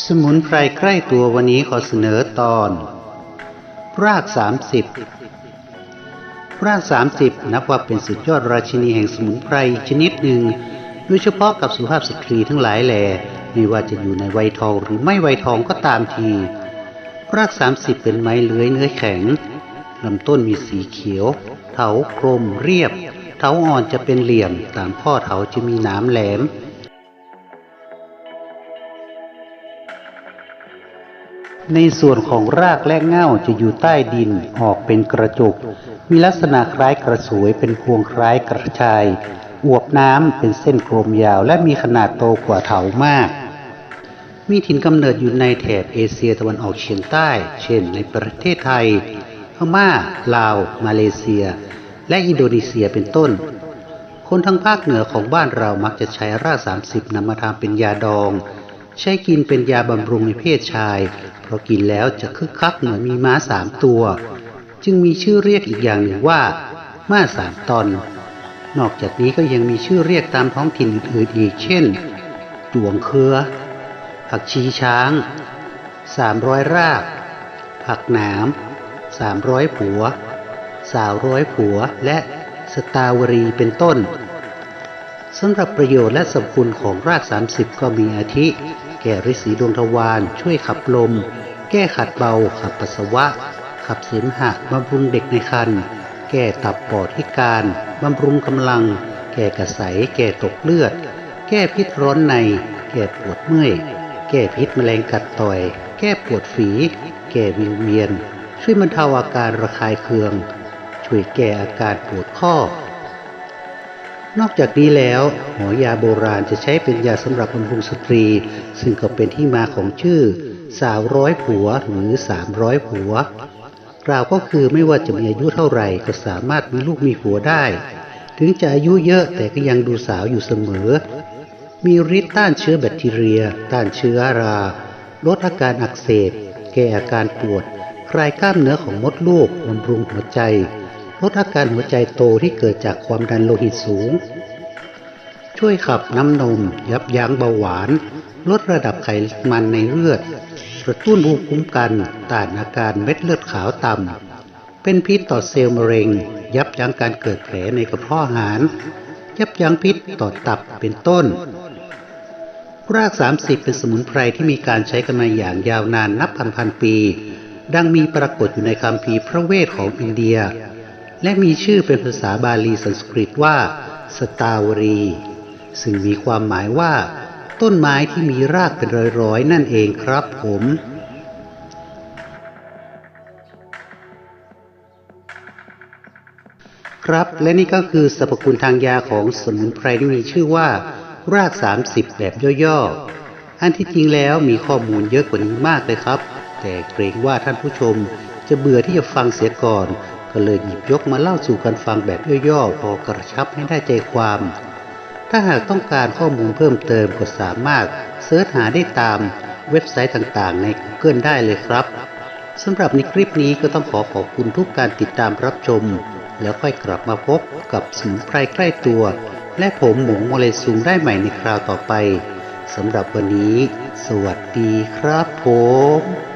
สมุนไพรใกล้ตัววันนี้ขอเสนอตอน ราก 30 ราก 30 นับว่าเป็นสุดยอดราชินีแห่งสมุนไพรชนิดหนึ่ง โดยเฉพาะกับสุภาพสตรีทั้งหลายแหล่ไม่ว่าจะอยู่ในวัยทองหรือไม่วัยทองก็ตามที ราก 30 เป็นไม้เลื้อยเนื้อแข็งลำต้นมีสีเขียว เถากลมเรียบ เถาอ่อนจะเป็นเหลี่ยม ตามข้อเถาจะมีหนามแหลม ในส่วนของรากและเง่าจะอยู่ใต้ดินออกเป็นกระจุก มีลักษณะคล้ายกระสวยเป็นพวงคล้ายกระชาย อวบน้ำเป็นเส้นกลมยาวและมีขนาดโตกว่าเถามาก มีถิ่นกำเนิดอยู่ในแถบเอเชียตะวันออกเฉียงใต้ เช่น ในประเทศไทยพม่า ลาว มาเลเซีย และอินโดนีเซียเป็นต้น คนทางภาคเหนือของบ้านเรามักจะใช้ราก30นำมาทำเป็นยาดอง ใช้กินเป็นยาบำรุงในเพศชาย เพราะกินแล้วจะคึกคักเหมือนมีม้าสามตัว จึงมีชื่อเรียกอีกอย่างหนึ่งว่า ม้าสามตอน นอกจากนี้ก็ยังมีชื่อเรียกตามท้องถิ่นอื่นๆอีก เช่นดวงเครือ ผักชีช้างสามร้อยราก ผักหนามสามร้อยผัว สาวร้อยผัวและสตาวรีเป็นต้น สำหรับประโยชน์และสรรพคุณของราก 30 ก็มีอาทิ แก้ฤทธิ์สีดวงทวาร ช่วยขับลม แก้ขัดเบา ขับปัสสาวะ ขับเสมหะบำรุงเด็กในครรภ์แก้ตับปอดพิการบำรุงกำลัง แก้กระใสแก้ตกเลือด แก้พิษร้อนใน แก้ปวดเมื่อย แก้พิษแมลงกัดต่อย แก้ปวดฝี แก้วิงเวียน ช่วยบรรเทาอาการระคายเคือง ช่วยแก้อาการปวดข้อ นอกจากนี้แล้วหมอยาโบราณจะใช้เป็นยาสำหรับบำรุงสตรี ซึ่งก็เป็นที่มาของชื่อสาวร้อยผัวหรือสามร้อยผัว กล่าวก็คือไม่ว่าจะมีอายุเท่าไหร่ก็สามารถมีลูกมีผัวได้ ถึงจะอายุเยอะแต่ก็ยังดูสาวอยู่เสมอ มีฤทธิ์ต้านเชื้อแบคทีเรีย ต้านเชื้อรา ลดอาการอักเสบ แก้อาการปวด คลายกล้ามเนื้อของมดลูกบำรุงหัวใจ ลดอาการหัวใจโตที่เกิดจากความดันโลหิตสูง ช่วยขับน้ำนม ยับยั้งเบาหวาน ลดระดับไขมันในเลือด กระตุ้นภูมิคุ้มกัน ต้านอาการเม็ดเลือดขาวต่ำ เป็นพิษต่อเซลล์มะเร็ง ยับยั้งการเกิดแผลในกระเพาะอาหาร ยับยั้งพิษต่อตับเป็นต้น ราก 30 เป็นสมุนไพรที่มีการใช้กันมาอย่างยาวนานนับพันพันปี ดังมีปรากฏอยู่ในคัมภีพระเวทของอินเดีย และมีชื่อเป็นภาษาบาลีสันสกฤตว่า สตาวรี ซึ่งมีความหมายว่า ต้นไม้ที่มีรากเป็นร้อยๆ นั่นเองครับผมครับและนี่ก็คือสรรพคุณทางยาของสมุนไพรที่มีชื่อว่า ราก 30 แบบย่อๆ อันที่จริงแล้วมีข้อมูลเยอะกว่านี้มากเลยครับ แต่เกรงว่าท่านผู้ชมจะเบื่อที่จะฟังเสียก่อน ก็เลยหยิบยกมาเล่าสู่กันฟังแบบย่อๆพอกระชับให้ได้ใจความ ถ้าหากต้องการข้อมูลเพิ่มเติมก็สามารถเสิร์ชหาได้ตามเว็บไซต์ต่างๆ ใน Google ได้เลยครับสำหรับในคลิปนี้ก็ต้องขอขอบคุณทุกการติดตามรับชม แล้วค่อยกลับมาพบกับสมุนไพรใกล้ตัว และผมหมูโมเลซุงได้ใหม่ในคราวต่อไปสำหรับวันนี้ สวัสดีครับผม